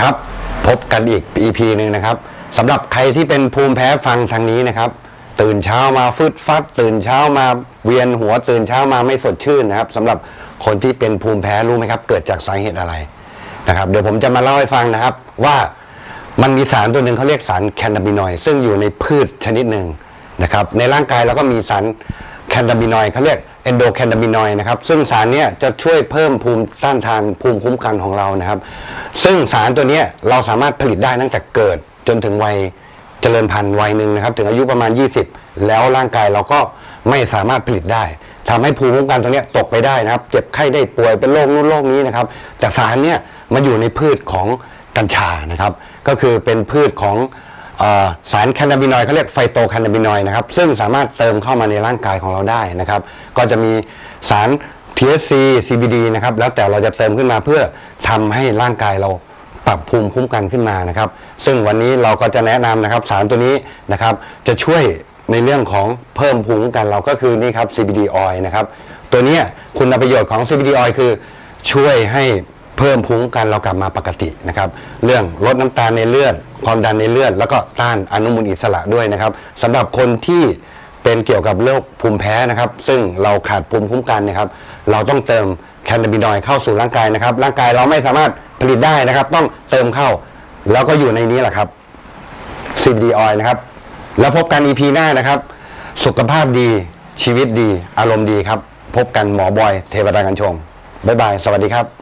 ครับ พบกันอีก EP หนึ่งนะครับสำหรับใครที่เป็นภูมิแพ้ฟังทางนี้นะครับ ตื่นเช้ามาฟึดฟัด ตื่นเช้ามาเวียนหัวตื่นเช้ามาไม่สดชื่นนะครับสำหรับคนที่เป็นภูมิแพ้รู้ไหมครับ เกิดจากสาเหตุอะไรนะครับ เดี๋ยวผมจะมาเล่าให้ฟังนะครับ ว่ามันมีสารตัวหนึ่งเขาเรียกสารแคนนาบินอยด์ซึ่งอยู่ในพืชชนิดหนึ่งนะครับ ในร่างกายเราก็มีสารแคนนาบินอยด์เขาเรียกอนโดแคนนาบินอยด์นะครับ ซึ่งสารเนี้ยจะช่วยเพิ่มภูมิต้านทานภูมิคุ้มกันของเรานะครับ ซึ่งสารตัวเนี้ยเราสามารถผลิตได้ตั้งแต่เกิดจนถึงวัยเจริญพันธุ์วัยหนึ่งนะครับ ถึงอายุประมาณ 20 แล้วร่างกายเราก็ไม่สามารถผลิตได้ทำให้ภูมิคุ้มกันตัวเนี้ยตกไปได้นะครับ เจ็บไข้ได้ป่วยเป็นโรคนู้นโรคนี้นะครับจากสารเนี้ยมาอยู่ในพืชของกัญชานะครับ ก็คือเป็นพืชของ สารแคนาบินอยด์เขาเรียกไฟโตแคนาบินอยด์นะครับ ซึ่งสามารถเติมเข้ามาในร่างกายของเราได้นะครับ ก็จะมีสาร THC CBD นะครับ แล้วแต่เราจะเติมขึ้นมาเพื่อทำให้ร่างกายเราปรับภูมิคุ้มกันขึ้นมานะครับ ซึ่งวันนี้เราก็จะแนะนำนะครับสารตัวนี้นะครับ จะช่วยในเรื่องของเพิ่มภูมิคุ้มกันเราก็คือนี่ครับ CBD oil นะครับ ตัวเนี้ยคุณประโยชน์ของ CBD oil คือช่วยให้ เพิ่มภูมิคุ้มกันเรากลับมาปกตินะครับเรื่องลดน้ำตาลในเลือดความดันในเลือด แล้วก็ต้านอนุมูลอิสระด้วยนะครับสำหรับคนที่เป็นเกี่ยวกับโรคภูมิแพ้นะครับ ซึ่งเราขาดภูมิคุ้มกันนะครับเราต้องเติมแคนาบินอยด์เข้าสู่ร่างกายนะครับ ร่างกายเราไม่สามารถผลิตได้นะครับ ต้องเติมเข้า แล้วก็อยู่ในนี้แหละครับ CBD oil นะครับ แล้วพบกัน EP หน้านะครับ สุขภาพดีชีวิตดี อารมณ์ดีครับ พบกันหมอบอย เทวดากันชงบ๊ายบาย สวัสดีครับ